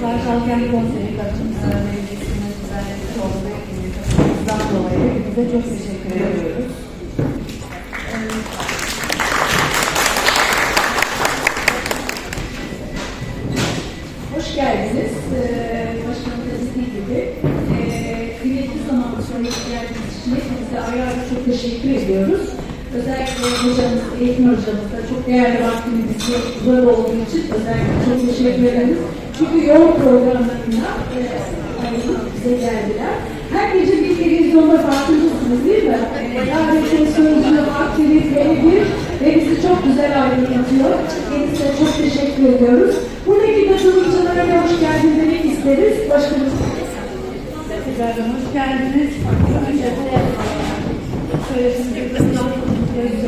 Kartal Kent Konseyi Kaçıntılar Belediyesi'nin düzenlemiş olduğu etkinlikten dolayı hepinize çok teşekkür ediyoruz. Hoş geldiniz. Ee, Başkanım dediği gibi. Ee, kıymetli zamanda sonra geldiğiniz için hepinize ayrı ayrı çok teşekkür ediyoruz. Özellikle hocamız, eğitim hocamız da çok değerli vaktimizi zor olduğu için özellikle çok teşekkür ederiz. Çünkü yoğun programlarına e, bize geldiler. Her gece bir televizyonda farkındasınız değil mi? Davetin sözcü, aktivit, bir ve bizi çok güzel aydınlatıyor. Kendisine çok teşekkür ediyoruz. Buradaki katılımcılara da hoş geldin demek isteriz. Başkanım. Tekrardan hoş geldiniz. Önce söyleşimizi düzenliyoruz.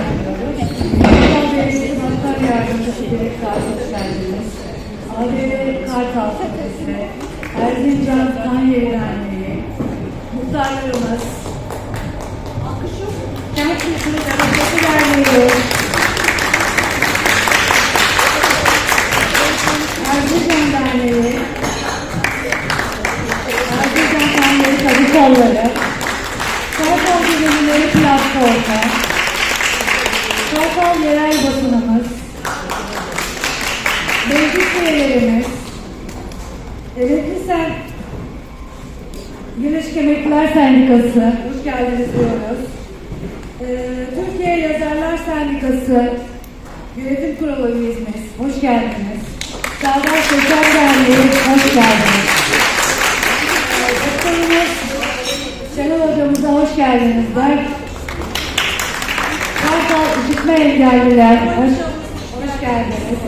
Kartal Belediyesi Başkan Yardımcısı Dilek Sağlık hoş geldiniz. ADV Kartal Sitesi, Erzincan Kan Yeri Derneği, muhtarlarımız, Kent Kültürü Demokrasi Derneği, Erzincan Derneği, Erzincan Kanları Tabii Kolları, Kartal Gönüllüleri Platformu, Kartal Yerel Basınımız, meclis üyelerimiz, Emekli Sen, Güneş Emekliler Sendikası, hoş geldiniz diyoruz. Ee, Türkiye Yazarlar Sendikası, Yönetim Kurulu üyemiz, hoş geldiniz. Çağdaş Sosyal Derneği, hoş geldiniz. Doktorumuz Şenol hocamıza hoş geldiniz der. Kartal İşitme Engelliler, hoş, hoş geldiniz.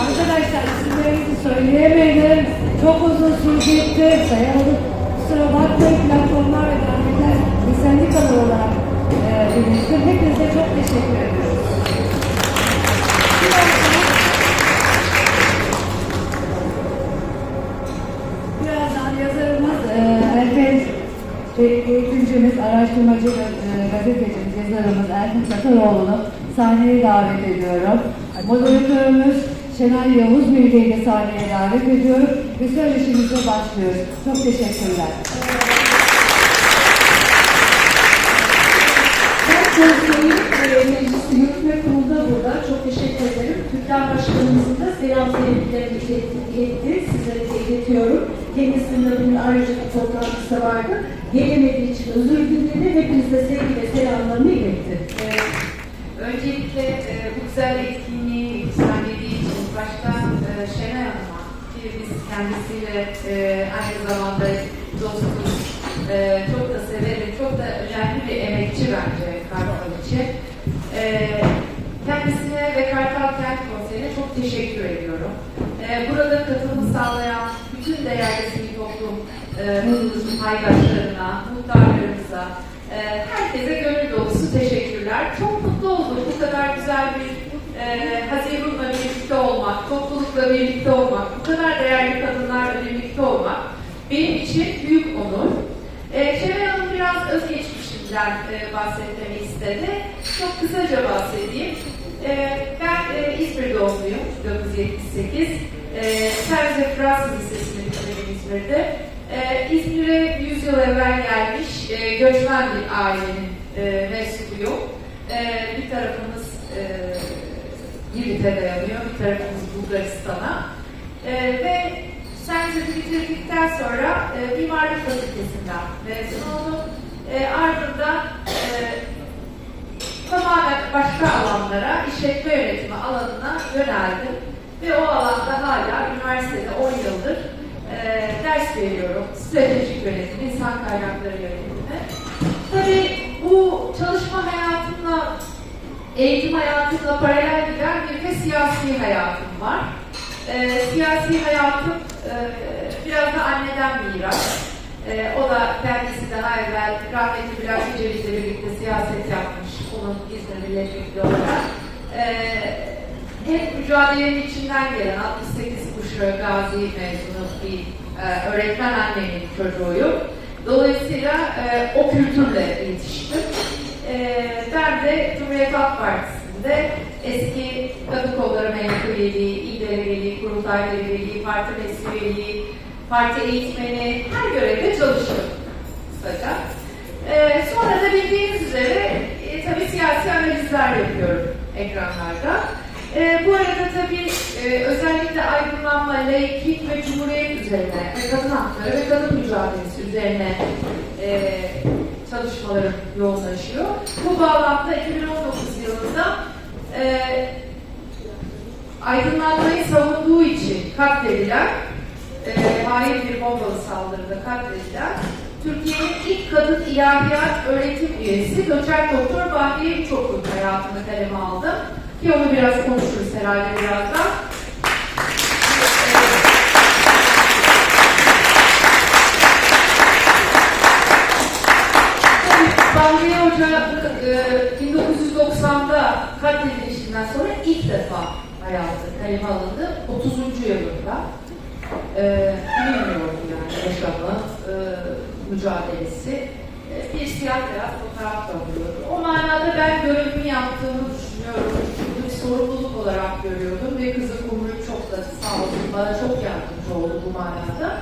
Arkadaşlar isimlerinizi söyleyemedim. Çok uzun sürecekti. Sayamadık. Kusura bakmayın platformlar ve dernekler ve sendikalar olarak e, birleştim. Hepinize çok teşekkür ediyoruz. Birazdan yazarımız e, Erfen e, eğitimcimiz, araştırmacı, e, gazetecimiz, yazarımız Erfen Sakaroğlu'nu sahneye davet ediyorum. Moderatörümüz Şenay Yavuz Bilge'yi de sahneye davet ediyorum ve söyleşimize başlıyoruz. Çok teşekkürler. Konseyi e, Meclisi Yürütme Kurulu'nda burada. Çok teşekkür ederim. Türkan Başkanımızın da selam sevgilerini iletti. Sizlere de iletiyorum. Kendisinin de ayrıca bir toplantısı vardı. Gelemediği için özür diledi. Hepinize sevgi ve selamlarını iletti. Öncelikle e, bu güzel etkinliği düzenlediği için başta e, Şenay Hanım'a ki biz kendisiyle e, aynı zamanda dostuz, e, çok da severim, çok da önemli bir emekçi bence Kartal için. E, kendisine ve Kartal Kent Konseyi'ne çok teşekkür ediyorum. E, burada katılımı sağlayan bütün değerli sivil toplum e, paydaşlarına, muhtarlarımıza, e, herkese gönül dolusu teşekkürler. Çok mutlu oldum bu kadar güzel bir e, birlikte toplulukla birlikte olmak, bu kadar değerli kadınlarla birlikte olmak benim için büyük onur. E, Şevval Hanım biraz özgeçmişimden e, bahsetmemi istedi. Çok kısaca bahsedeyim. E, ben e, İzmir doğumluyum, 1978. E, Serze Fransız Lisesi'ni bitirdim İzmir'de. E, İzmir'e 100 yıl evvel gelmiş e, göçmen bir ailenin e, mensubuyum. E, bir tarafımız e, Girit'e dayanıyor, bir tarafımız Bulgaristan'a. E, ve Serze'yi bitirdikten sonra e, Mimarlık Fakültesinden mezun oldum. E, ardından e, tamamen başka alanlara, işletme yönetimi alanına yöneldim. Ve o alanda hala üniversitede 10 yıldır e, ders veriyorum. Stratejik yönetim, insan kaynakları yönetimine. Tabii bu çalışma hayatımla, eğitim hayatımla paralel giden bir de siyasi hayatım var. E, siyasi hayatım e, biraz da anneden miras. E, o da kendisi daha evvel rahmetli Bülent Ecevit'le birlikte siyaset yapmış. Onun İzmir milletvekili olarak. E, hep mücadelenin içinden gelen 68 kuşağı gazi mezunu bir e, öğretmen annenin çocuğuyum. Dolayısıyla e, o kültürle yetiştim. E, ben de Cumhuriyet Halk Partisi'nde eski kadın kolları meclis üyeliği, il delegeliği, kurultay delegeliği, parti meclis üyeliği, parti eğitmeni her görevde çalışıyorum kısaca. Ee, sonra da bildiğiniz üzere e, tabii siyasi analizler yapıyorum ekranlarda. Ee, bu arada tabii e, özellikle aydınlanma, laiklik ve cumhuriyet üzerine ve kadın hakları ve kadın mücadelesi üzerine e, çalışmalarım yoğunlaşıyor. Bu bağlamda 2019 yılında e, aydınlanmayı savunduğu için katledilen, e, hain bir bombalı saldırıda katledilen Türkiye'nin ilk kadın ilahiyat öğretim üyesi Doçent Doktor Bahriye Üçok'un hayatını kaleme aldım. Ki onu biraz konuşuruz herhalde birazdan. Bahriye Hoca e, 1990'da katledilişinden sonra ilk defa hayatı kaleme alındı. 30. yılında. E, bilmiyorum yani yaşamı, e, mücadelesi. E, bir siyah beyaz fotoğraf da alıyordu. O manada ben görevimi yaptığımı düşünüyorum. Bir sorumluluk olarak görüyordum ve kızı Kumru çok da sağ olsun bana çok yardımcı oldu bu manada.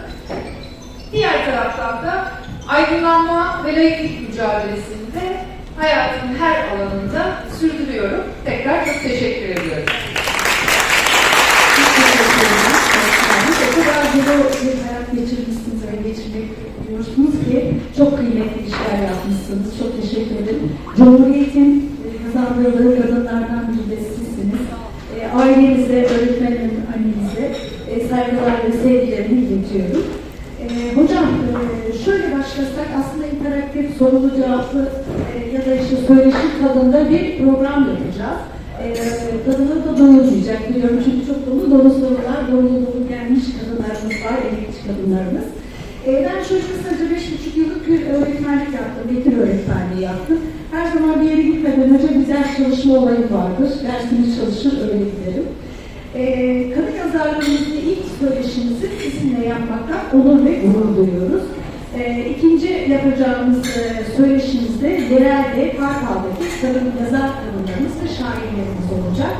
Diğer taraftan da aydınlanma ve laiklik mücadelesinde hayatımın her alanında sürdürüyorum. Tekrar çok teşekkür ediyorum. O kadar dolu bir hayat geçirmişsiniz ve geçirmek diyorsunuz ki çok kıymetli işler yapmışsınız. Çok teşekkür ederim. Cumhuriyet'in e, kazandırdığı kadınlardan biri de sizsiniz. E, ailenize, öğretmenin annenize e, saygılar ve sevgilerimi iletiyorum. E, hocam e, şöyle başlasak aslında cevaplı e, ya da işte söyleşi tadında bir program yapacağız. E, tadını da doyurmayacak biliyorum çünkü çok dolu dolu sorular, dolu dolu gelmiş kadınlarımız var, emekçi kadınlarımız. E, ben şöyle kısaca beş buçuk yıllık bir öğretmenlik yaptım, eğitim öğretmenliği yaptım. Her zaman bir yere gitmeden önce bir çalışma olayım vardır. Dersimiz çalışır, öyle giderim. Ee, kadın yazarlarımızın ilk söyleşimizi sizinle yapmaktan onur ve gurur duyuyoruz. Ee, ikinci yapacağımız e, söyleşimizde yerelde Kartal'daki kadın yazar kadınlarımız ve şairlerimiz olacak.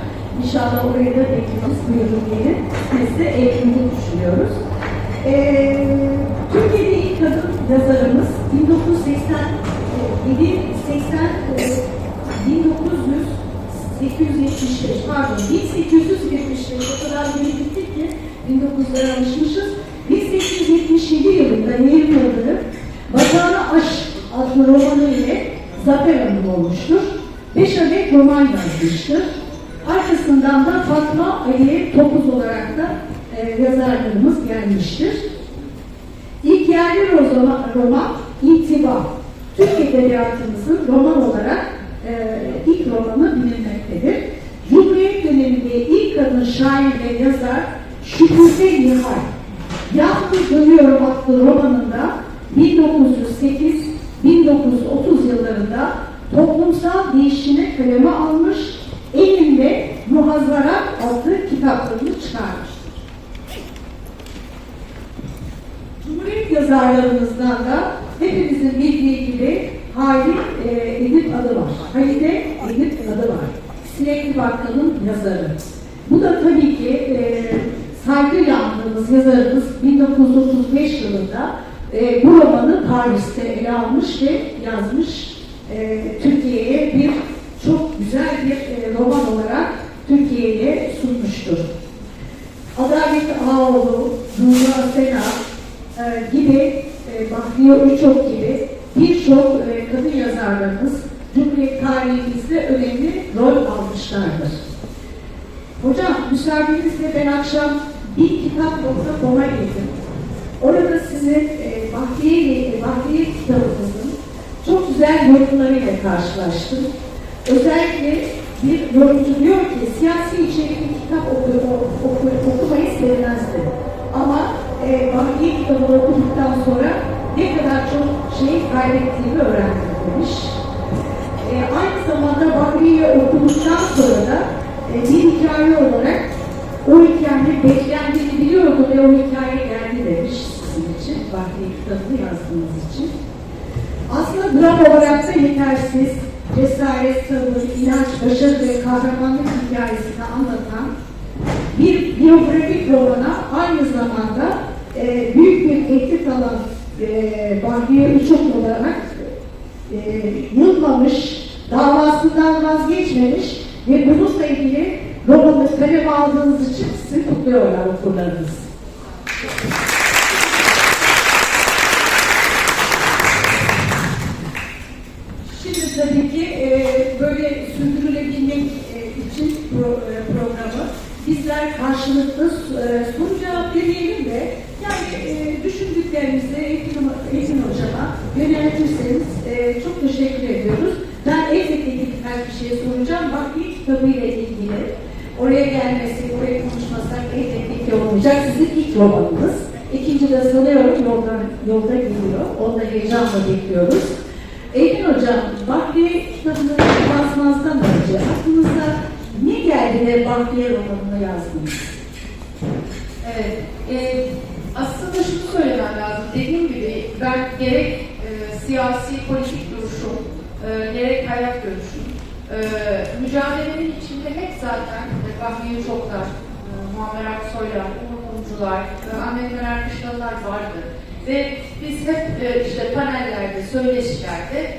İnşallah oraya da bekleriz, buyurun gelin. Biz de eğitimde düşünüyoruz. Ee, Türkiye'de ilk kadın yazarımız 1987 80 e, 1900 875 pardon 1875 o kadar geri gittik ki 1900'lere alışmışız. 1877 yılında Yıldırım Batağına Aşk adlı romanı ile Zafer Hanım olmuştur. 5 adet roman yazmıştır. Arkasından da Fatma Ali Topuz olarak da e, yazarlarımız gelmiştir. İlk yerli roman, roman İntiba. Türk Edebiyatı'mızın roman olarak e, ilk romanı bilinmektedir. Cumhuriyet döneminde ilk kadın şair ve yazar Şükrü Nihal. Yahni Dönüyorum adlı romanında 1908-1930 yıllarında toplumsal değişimi kaleme almış, elinde Muhazzarat adlı kitaplarını çıkarmıştır. Cumhuriyet yazarlarımızdan da hepimizin bildiği gibi Halit e, Edip adı var. Halide Edip adı var. Sinekli Bakkal'ın yazarı. Bu da tabii ki e, saygıyla andığımız yazarımız 1935 yılında e, bu romanı Paris'te ele almış ve yazmış. E, Türkiye'ye bir çok güzel bir e, roman olarak Türkiye'ye sunmuştur. Adalet Ağoğlu, Nurhan Sena e, gibi, e, Bahriye Üçok gibi birçok e, kadın yazarlarımız Cumhuriyet tarihimizde önemli rol almışlardır. Hocam müsaadenizle ben akşam bir kitap.com'a girdim. Orada sizin e, Bahriye, Bahriye kitabınızın çok güzel yorumlarıyla karşılaştım. Özellikle bir yorumcu diyor ki siyasi içerikli kitap oku, oku, okumayı sevmezdi. Ama e, Bahriye kitabını okuduktan sonra ne kadar çok şey kaybettiğimi öğrendim demiş. E, aynı zamanda Bahriye'yi okuduktan sonra da e, bir hikaye olarak o hikayenin beklendiğini biliyordu ve o hikaye geldi demiş sizin için, Bahriye kitabını yazdığınız için. Aslında dram olarak da yetersiz, cesaret, sabır, inanç, başarı ve kahramanlık hikayesini anlatan bir biyografik romana aynı zamanda e, büyük bir tehdit alan e, Bahriye Uçuk olarak e, yılmamış, davasından vazgeçmemiş ve bununla ilgili romanı kaleme aldığınız için kutluyorlar okurlarınız. Şimdi tabii ki e, böyle sürdürülebilmek e, için pro, e, programı bizler karşılıklı e, soru cevap demeyelim de yani e, düşündüklerinizi Ekin, Ekin Hocam'a yöneltirseniz e, çok teşekkür ediyoruz. Ben elbette birkaç bir şey soracağım. Bak bir kitabıyla ilgili oraya gelmesi, oraya konuşmasak elbette olmayacak. Sizin ilk romanınız. İkinci de sanıyorum yolda, yolda geliyor. Onu da heyecanla bekliyoruz. Eylül Hocam, Bahriye kitabını basmazdan önce aklınıza ne geldi de Bahriye romanını yazdınız? Evet. e, aslında şunu söylemem lazım. Dediğim gibi ben gerek e, siyasi politik duruşum, e, gerek hayat görüşüm, e, mücadelenin içinde hep zaten Bahriye Çoklar, e, Muammer Aksoylar, Umur Mumcular, e, Ahmet Meral Kışlalılar vardı. Ve biz hep e, işte panellerde, söyleşilerde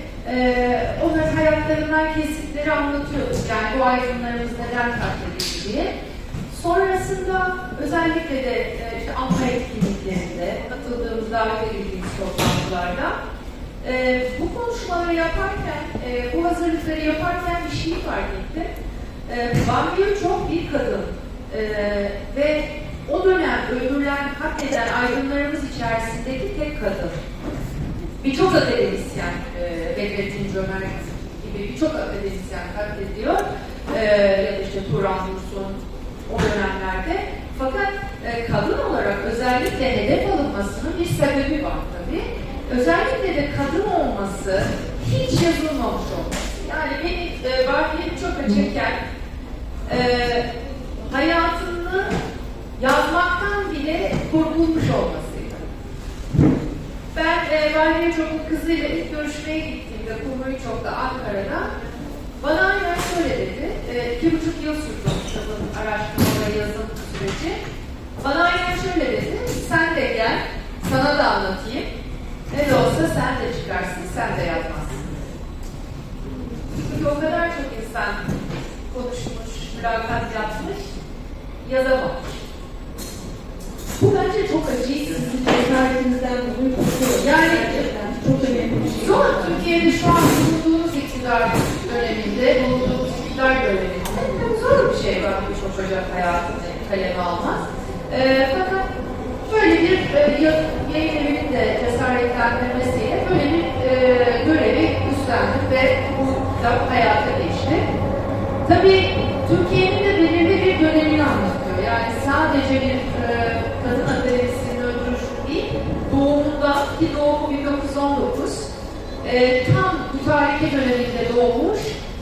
onların hayatlarından kesitleri anlatıyorduk. Yani bu aydınlarımız neden katledildi diye. Sonrasında özellikle de işte Ankara etkinliklerinde katıldığımız davet edildiğimiz toplantılarda bu konuşmaları yaparken, bu hazırlıkları yaparken bir şey fark ettim. E, çok bir kadın E, ve o dönem öldürülen, katleden aydınlarımız içerisindeki tek kadın. Birçok akademisyen, e, Bedrettin Cömert gibi birçok akademisyen katlediyor. E, ya da işte Turan Dursun o dönemlerde. Fakat e, kadın olarak özellikle hedef alınmasının bir sebebi var tabii. Özellikle de kadın olması hiç yazılmamış olması. Yani beni e, Bahriye'ni çok çeken e, hayatını yazmaktan bile korkulmuş olmasıydı. Ben e, Bahriye Çok'un kızıyla ilk görüşmeye gittiğimde Kumru'yu Çok'ta Ankara'da bana aynen şöyle dedi. E, iki buçuk yıl sürdü kitabın araştırma ve yazım süreci. Bana aynen şöyle dedi. Sen de gel, sana da anlatayım. Ne de olsa sen de çıkarsın, sen de yazmazsın. Çünkü o kadar çok insan konuşmuş, mülakat yapmış, yazamamış. Bu bence çok acıydı. Sizin cesaretinizden dolayı kutluyorum. Yani Gerçekten çok önemli bir şey. Zor Türkiye'de şu an bulunduğumuz iktidar döneminde, bulunduğumuz iktidar döneminde tabii zor bir şey var birçok ocak hayatını kaleme almaz. Ee, fakat böyle bir e, ya- yayın evinin de cesaretlendirmesiyle böyle bir e, görevi üstlendim ve bu kitap hayata geçti. Tabii Türkiye'nin de belirli bir dönemini anlatıyor. Yani sadece bir e, kadın akademisinin öldürüşü değil, doğumunda ki doğumu 1919, e, tam mütareke döneminde doğmuş,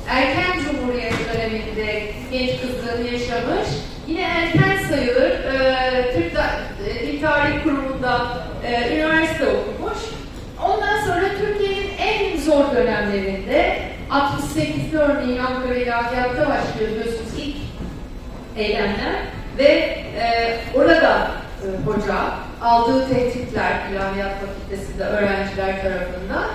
erken cumhuriyet döneminde genç kızlığını yaşamış, yine erken sayılır e, Türk da, e, Dil Tarih Kurumu'nda e, üniversite okumuş. Ondan sonra Türkiye'nin en zor dönemlerinde 68'de örneğin Ankara İlahiyat'ta başlıyor biliyorsunuz ilk eylemler ve e, orada e, hoca aldığı tehditler İlahiyat Fakültesi'nde öğrenciler tarafından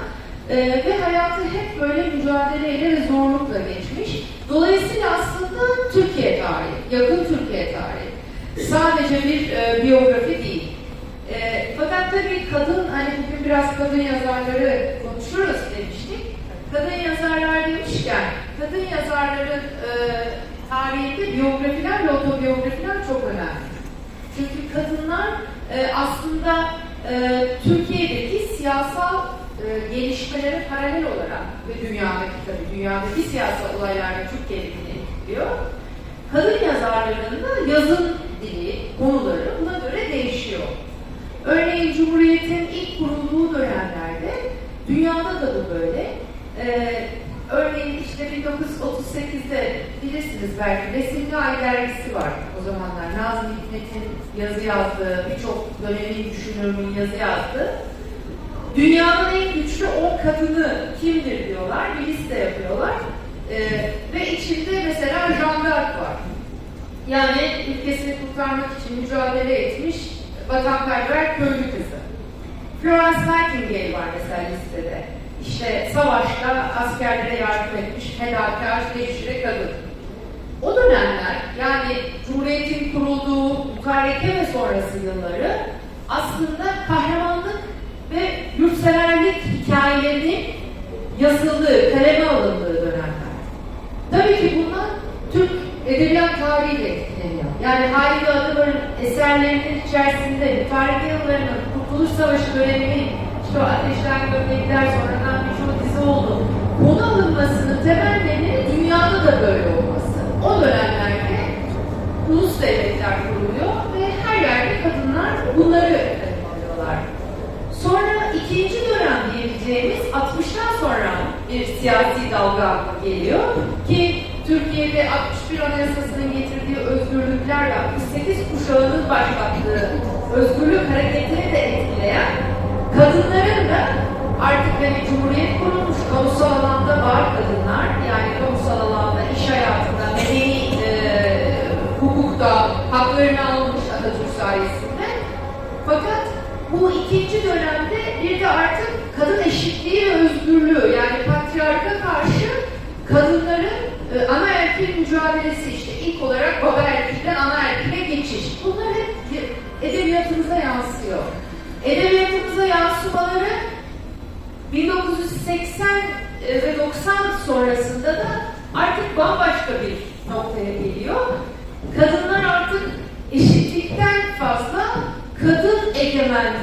e, ve hayatı hep böyle mücadeleyle ve zorlukla geçmiş. Dolayısıyla aslında Türkiye tarihi, yakın Türkiye tarihi. Sadece bir e, biyografi değil. E, fakat tabii kadın, hani bugün biraz kadın yazarları konuşuruz. Kadın yazarlar demişken, kadın yazarların e, tarihinde biyografiler ve otobiyografiler çok önemli. Çünkü kadınlar e, aslında e, Türkiye'deki siyasal e, gelişmelere paralel olarak ve dünyadaki tabii dünyadaki siyasal olaylarda Türkiye'dekini etkiliyor. Kadın yazarlarının da yazım dili, konuları buna göre değişiyor. Örneğin Cumhuriyet'in ilk kurulduğu dönemlerde dünyada da bu böyle. Ee, örneğin işte 1938'de bilirsiniz belki Resimli Ay dergisi var o zamanlar. Nazım Hikmet'in yazı yazdığı, birçok dönemin düşünürünün yazı yazdığı. dünyanın en güçlü 10 kadını kimdir diyorlar, bir liste yapıyorlar. Ee, ve içinde mesela Jeanne d'Arc var. Yani ülkesini kurtarmak için mücadele etmiş vatanperver köylü kızı. Florence Nightingale var mesela listede. İşte savaşta askerlere yardım etmiş fedakar hemşire kadın. O dönemler yani Cumhuriyet'in kurulduğu mukarreke ve sonrası yılları aslında kahramanlık ve yurtseverlik hikayelerinin yazıldığı, kaleme alındığı dönemler. Tabii ki bunlar Türk edebiyat tarihiyle etkileniyor. Yani Halide Adımır'ın eserlerinin içerisinde mutareke yıllarının, Kurtuluş Savaşı döneminin, işte o Ateşten Gömlekler dizi oldu. Konu alınmasının temellerinin dünyada da böyle olması. O dönemlerde ulus devletler kuruluyor ve her yerde kadınlar bunları alıyorlar. Sonra ikinci dönem diyebileceğimiz 60'tan sonra bir siyasi dalga geliyor ki Türkiye'de 61 Anayasası'nın getirdiği özgürlüklerle 68 kuşağının başlattığı özgürlük hareketini de etkileyen kadınların da artık hani Cumhuriyet kurulmuş kamusal alanda var kadınlar yani kamusal alanda, iş hayatında, medeni e, hukukta haklarını almış Atatürk sayesinde fakat bu ikinci dönemde bir de artık kadın eşitliği ve özgürlüğü yani patriarka karşı kadınların e, ana erkek mücadelesi işte ilk olarak baba erkekten ana erkeğe geçiş. Bunlar hep edebiyatımıza yansıyor. Edebiyatımıza yansımaları 1980 ve 90 sonrasında da artık bambaşka bir noktaya geliyor. Kadınlar artık eşitlikten fazla kadın egemen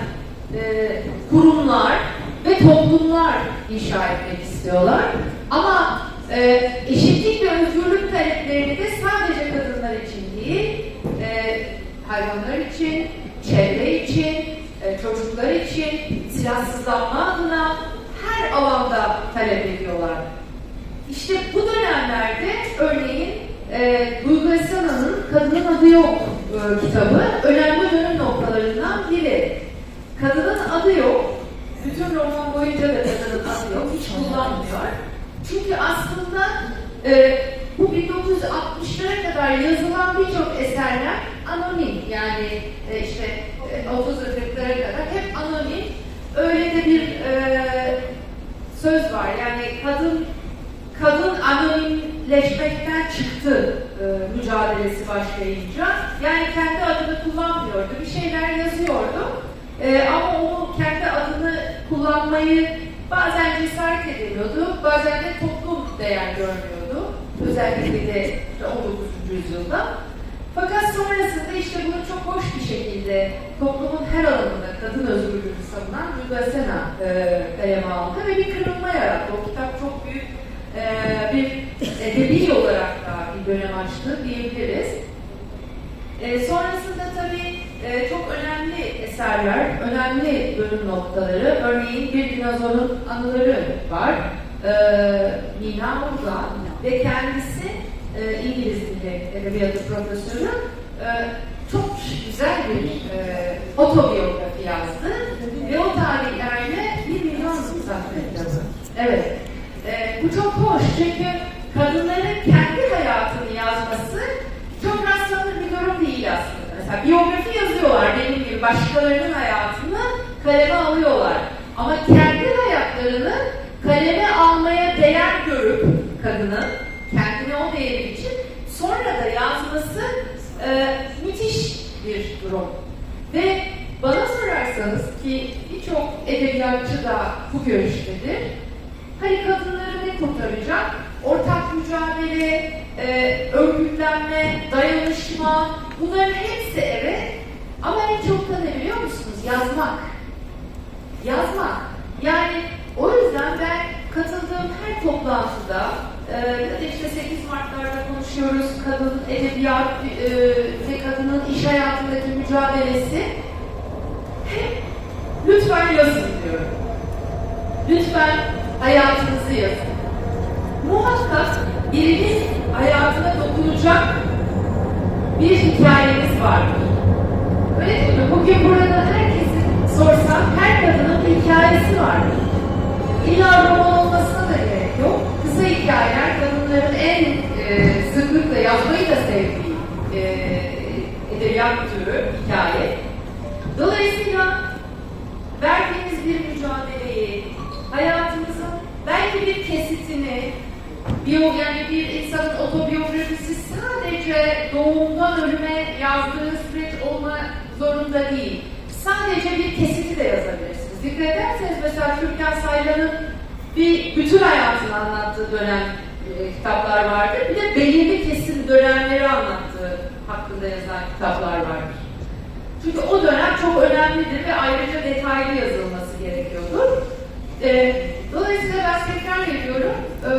e, kurumlar ve toplumlar inşa etmek istiyorlar. Ama e, eşitlik ve özgürlük taleplerini de sadece kadınlar için değil, e, hayvanlar için, çevre için, e, çocuklar için, silahsızlanma adına her alanda talep ediyorlar. İşte bu dönemlerde örneğin e, Duygu Esena'nın Kadının Adı Yok e, kitabı önemli dönüm noktalarından biri. Kadının adı yok. Bütün roman boyunca da kadının adı yok. Hiç kullanmıyor. Çünkü aslında e, bu 1960'lara kadar yazılan birçok eserler anonim. Yani e, işte e, 30'lara kadar hep anonim. Öyle de bir e, söz var. Yani kadın kadın anonimleşmekten çıktı e, mücadelesi başlayınca. Yani kendi adını kullanmıyordu. Bir şeyler yazıyordu. E, ama o kendi adını kullanmayı bazen cesaret edemiyordu. Bazen de toplum değer görmüyordu. Özellikle de işte 19. yüzyılda. Fakat sonrasında işte bunu çok hoş bir şekilde toplumun her alanında kadın özgürlüğünü savunan Duygu Sena e, kaleme aldı ve bir kırılma yarattı. O kitap çok büyük e, bir edebi olarak dönem açtı diyebiliriz. E, sonrasında tabii e, çok önemli eserler, önemli bölüm noktaları, örneğin Bir Dinozorun Anıları var. E, Nina Morgan ve kendisi e, İngiliz dili edebiyatı profesörü e, çok güzel bir e, otobiyografi yazdı ve o tarihlerle bir milyon kitabı. Evet. E, bu çok hoş çünkü kadınların kendi hayatını yazması çok rastlanır bir durum değil aslında. Mesela biyografi yazıyorlar benim gibi başkalarının hayatını kaleme alıyorlar. Ama kendi hayatlarını kaleme almaya değer görüp kadının kendine o değeri için sonra da yazması e, müthiş bir durum. Ve bana sorarsanız ki birçok edebiyatçı da bu görüştedir. Hani kadınları ne kurtaracak? Ortak mücadele, e, örgütlenme, dayanışma bunların hepsi evet. Ama en çok da ne biliyor musunuz? Yazmak. Yazmak. Yani o yüzden ben katıldığım her toplantıda e, işte 8 Mart'larda konuşuyoruz kadın edebiyat e, ve kadının iş hayatındaki mücadelesi hep lütfen yazın diyorum. Lütfen hayatınızı yazın. Muhakkak birinin hayatına dokunacak bir hikayeniz vardır. Öyle değil mi? Bugün burada herkesin sorsam her kadının bir hikayesi vardır. İlla roman olmasına da gerek yok. Kısa hikayeler kadınların en e, sıklıkla yazmayı da sevdiği e, edebiyat türü hikaye. Dolayısıyla verdiğimiz bir mücadeleyi, hayatımızın belki bir kesitini, biyo, yani bir insanın otobiyografisi sadece doğumdan ölüme yazdığı süreç olma zorunda değil. Sadece bir kesiti de yazabilirsiniz. Dikkat ederseniz mesela Türkan Saylan'ın bir bütün hayatını anlattığı dönem e, kitaplar vardır. Bir de belirli kesim dönemleri anlattığı hakkında yazılan kitaplar vardır. Çünkü o dönem çok önemlidir ve ayrıca detaylı yazılması gerekiyordur. Ee, dolayısıyla ben tekrar ediyorum, bu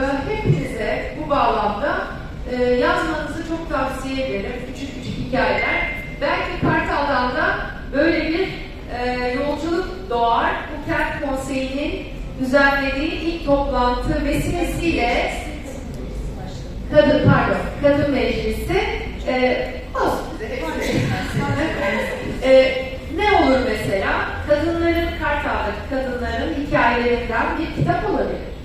bağlamda e, yazmanızı çok tavsiye ederim. Küçük küçük hikayeler. Belki Kartal'dan da böyle bir e, yolculuk doğar. Bu kent konseyinin düzenlediği ilk toplantı vesilesiyle Kadın pardon, kadın meclisi e, e, ne olur mesela? Kadınların, Kartal'daki kadınların hikayelerinden bir kitap olabilir.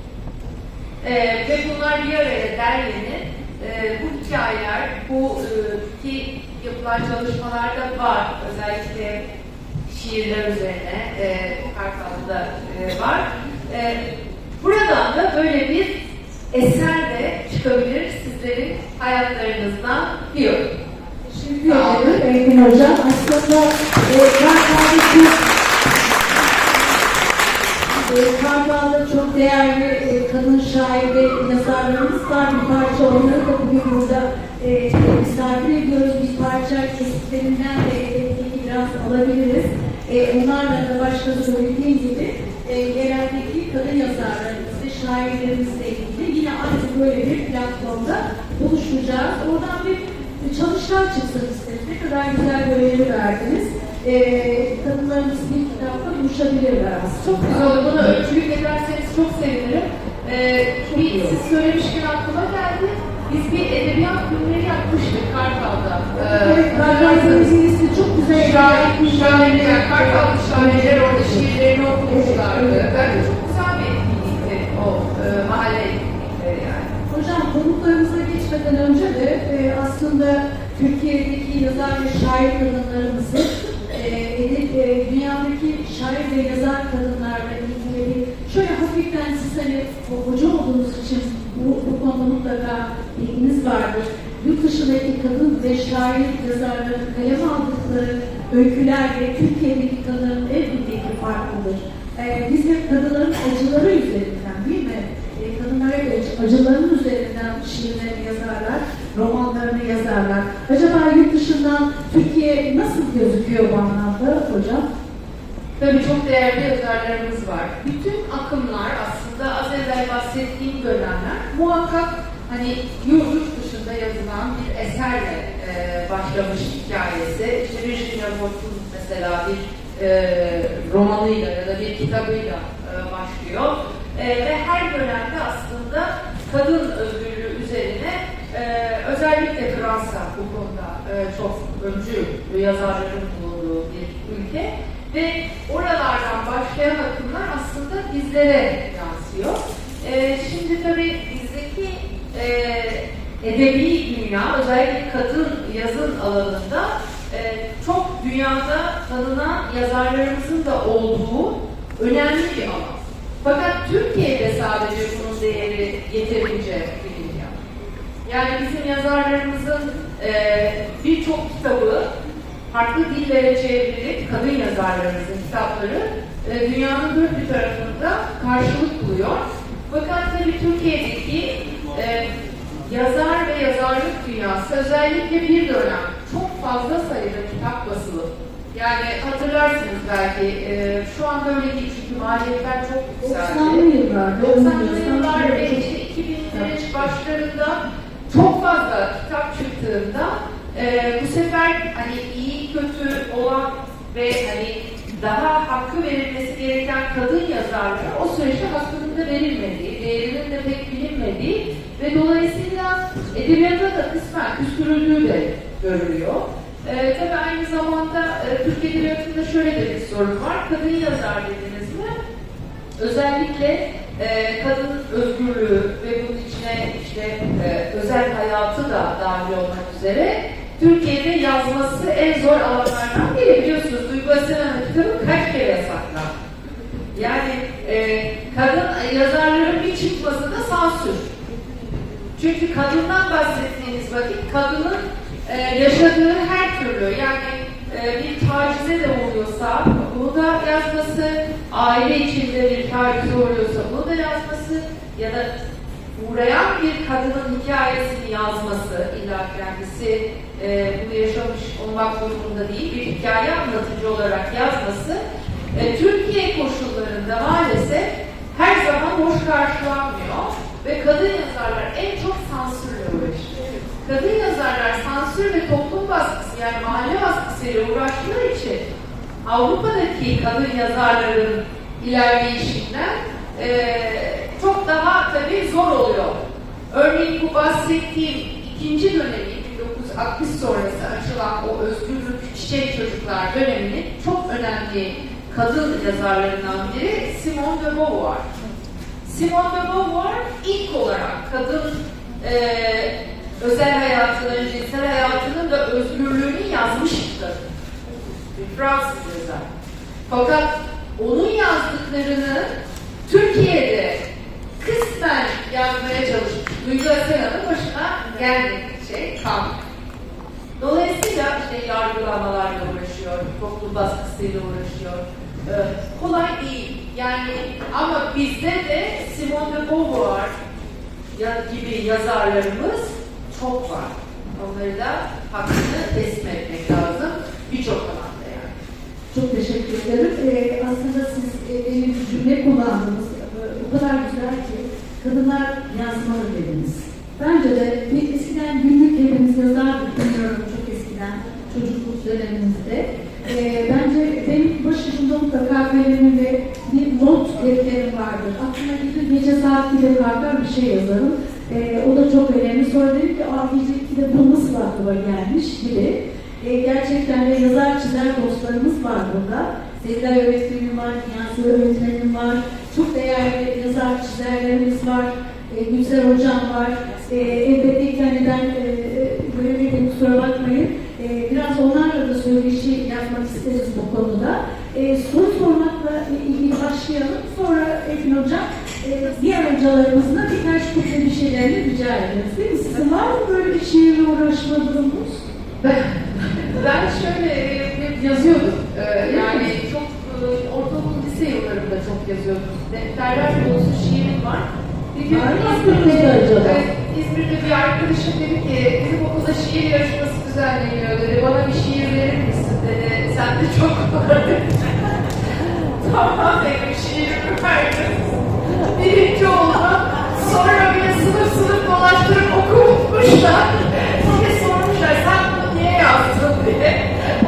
E, ve bunlar bir araya derlenir. E, bu hikayeler, bu e, ki yapılan çalışmalarda var. Özellikle şiirler üzerine e, Kartal'da e, var. E, buradan da böyle bir eser de çıkabilir sizlerin hayatlarınızdan diyorum. Ederim Engin Hocam. Aslında e, Kartal'da çok e, Kartal'da çok değerli e, kadın şair ve yazarlarımız var. Bir parça onları da bugün burada e, misafir ediyoruz. Bir parça kesitlerinden de e, biraz alabiliriz. Onlarla da başta söylediğim gibi yereldeki kadın yazarlarımız ve şairlerimizle ilgili yine aynı böyle bir platformda buluşacağız. Oradan bir çalışkan çıksın istedim. Ne kadar güzel görevleri verdiniz. Ee, kadınlarımız bir kitapta buluşabilirler aslında. Çok güzel olur. Buna öncülük ederseniz çok sevinirim. Ee, bir, siz söylemişken aklıma geldi. Biz bir edebiyat günleri yapmıştık Kartal'da. Ee, Evet, ismi çok güzel. Şair, şairler, Kartal'da şairler orada şiirlerini okumuşlardı. Bence çok güzel bir etkinlikti o e, mahalle etkinlikleri yani. Hocam konuklarımıza geçmeden önce de e, aslında Türkiye'deki yazar ve şair kadınlarımızın e, e, dünyadaki şair ve yazar kadınlarla ilgili şöyle hafiften siz hani hoca olduğunuz için bu, bu konuda mutlaka bilginiz vardır. Yurt dışındaki kadın ve şair yazarların kaleme aldıkları öyküler ve Türkiye'deki kadının elbette ki farklıdır. E, biz hep kadınların acıları üzerinden değil mi? e, kadınlara acıların üzerinden şiirlerini yazarlar, romanlarını yazarlar. Acaba yurt dışından Türkiye nasıl gözüküyor bu anlamda hocam? Tabii çok değerli yazarlarımız var. Bütün akımlar aslında az evvel bahsettiğim dönemler muhakkak hani yurt dışında yazılan bir eserle e, başlamış hikayesi. İşte Virginia Woolf'un mesela bir e, romanıyla ya da bir kitabıyla e, başlıyor. E, ve her dönemde aslında kadın özgürlüğü üzerine e, özellikle Fransa bu konuda e, çok öncü yazarların bulunduğu bir ülke ve oralardan başlayan akımlar aslında bizlere yansıyor. E, şimdi tabii bizdeki e, edebi dünya, özellikle kadın yazın alanında e, çok dünyada tanınan yazarlarımızın da olduğu önemli bir alan. Fakat Türkiye'de sadece bunun değeri yeterince. Yani bizim yazarlarımızın e, birçok kitabı farklı dillere çevrilip kadın yazarlarımızın kitapları e, dünyanın dört bir tarafında karşılık buluyor. Fakat tabii Türkiye'deki e, yazar ve yazarlık dünyası özellikle bir dönem çok fazla sayıda kitap basılı. Yani hatırlarsınız belki e, şu anda öyle değil çünkü maliyetler çok yükseldi. 90'lı yıllarda, 90'lı yıllar ve işte 2000'lerin başlarında çok fazla kitap çıktığında e, bu sefer hani iyi kötü olan ve hani daha hakkı verilmesi gereken kadın yazarlara o süreçte hakkının da verilmediği, değerinin de pek bilinmediği ve dolayısıyla edebiyata da kısmen küstürüldüğü de görülüyor. E, tabii aynı zamanda e, Türk Edebiyatı'nda şöyle de bir sorun var. Kadın yazar dediniz mi? özellikle e, kadın özgürlüğü ve bunun içine işte e, özel hayatı da dahil olmak üzere Türkiye'de yazması en zor alanlardan biri. Biliyorsunuz Duygu Asena'nın kitabı kaç kere yasaklandı? Yani e, kadın yazarların bir çıkması da sansür. Çünkü kadından bahsettiğiniz vakit kadının e, yaşadığı her türlü yani bir tacize de oluyorsa bunu da yazması, aile içinde bir tacize oluyorsa bunu da yazması ya da uğrayan bir kadının hikayesini yazması illa kendisi e, bunu yaşamış olmak durumunda değil bir hikaye anlatıcı olarak yazması e, Türkiye koşullarında maalesef her zaman hoş karşılanmıyor ve kadın yazarlar en çok sansürle uğraşıyor. Kadın yazarlar sansür ve toplum baskısı yani mahalle baskısıyla uğraştığı için Avrupa'daki kadın yazarların ilerleyişinden eee, çok daha tabii zor oluyor. Örneğin bu bahsettiğim ikinci dönemi 1960 sonrası açılan o özgürlük çiçek çocuklar döneminin çok önemli kadın yazarlarından biri Simone de Beauvoir. Simone de Beauvoir ilk olarak kadın eee, özel hayatının, cinsel hayatının da özgürlüğünü yazmıştı. Bir Fransız yazar. Fakat onun yazdıklarını Türkiye'de kısmen yazmaya çalışmış. Duygu Asena'nın başına gelmedi şey, kaldı. Dolayısıyla işte yargılamalarla uğraşıyor, toplum baskısıyla uğraşıyor. Ee, kolay değil. Yani ama bizde de Simone de Beauvoir gibi yazarlarımız çok var. Onları da hakkını teslim etmek lazım. Birçok alanda yani. Çok teşekkür ederim. Ee, aslında siz e, benim cümle kullandınız. Ee, o kadar güzel ki kadınlar yazmalı dediniz. Bence de eskiden günlük hepimiz yazardık bilmiyorum çok eskiden çocukluk dönemimizde. Ee, bence benim başucumda mutlaka kalemim ve bir not defterim vardır. Aklıma gelir gece saat 2'de kalkar bir şey yazarım. Ee, o da çok önemli. Sonra dedim ki aa gece 2'de bu nasıl aklıma gelmiş gibi. E, gerçekten de yazar çizer dostlarımız var burada. Sevda öğretmenim var, Niyazi öğretmenim var. Çok değerli yazar çizerlerimiz var. E, Gülser hocam var. E, elbette ki hani ben e, göremedim kusura bakmayın. E, biraz onlarla da söyleşi yapmak isteriz bu konuda. E, soru sormakla ilgili başlayalım. Sonra Ekin hocam e, diğer hocalarımızın da birkaç kutlu bir şeylerini rica ederiz. Değil mi? Sizin var mı böyle bir şiirle uğraşma durumunuz? Ben, ben şöyle e, yazıyordum. Ee, yani çok e, ortaokul lise yıllarında çok yazıyordum. Defterler dolusu şiirim var. Bir gün İzmir'de, e, İzmir'de bir arkadaşım dedi ki bizim okulda şiir yarışması düzenleniyor dedi. Bana bir şiir verir misin dedi. Sen de çok var dedi. tamam dedim şiirimi verdim. Birinci oldum. Sonra bile sınıf sınıf dolaştırıp okutmuşlar. Diye sormuşlar sen bunu niye yazdın diye.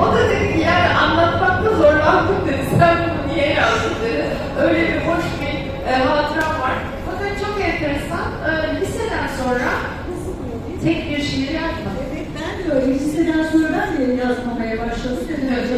O da dedi ki yani anlatmakta zorlandım dedi. Sen bunu niye yazdın dedi. Öyle bir hoş bir e, hatıram var. Fakat çok enteresan. E, liseden sonra tek bir şiir yazmadım. Evet ben de öyle. Liseden sonra ben de yazmamaya başladım. Dedim önce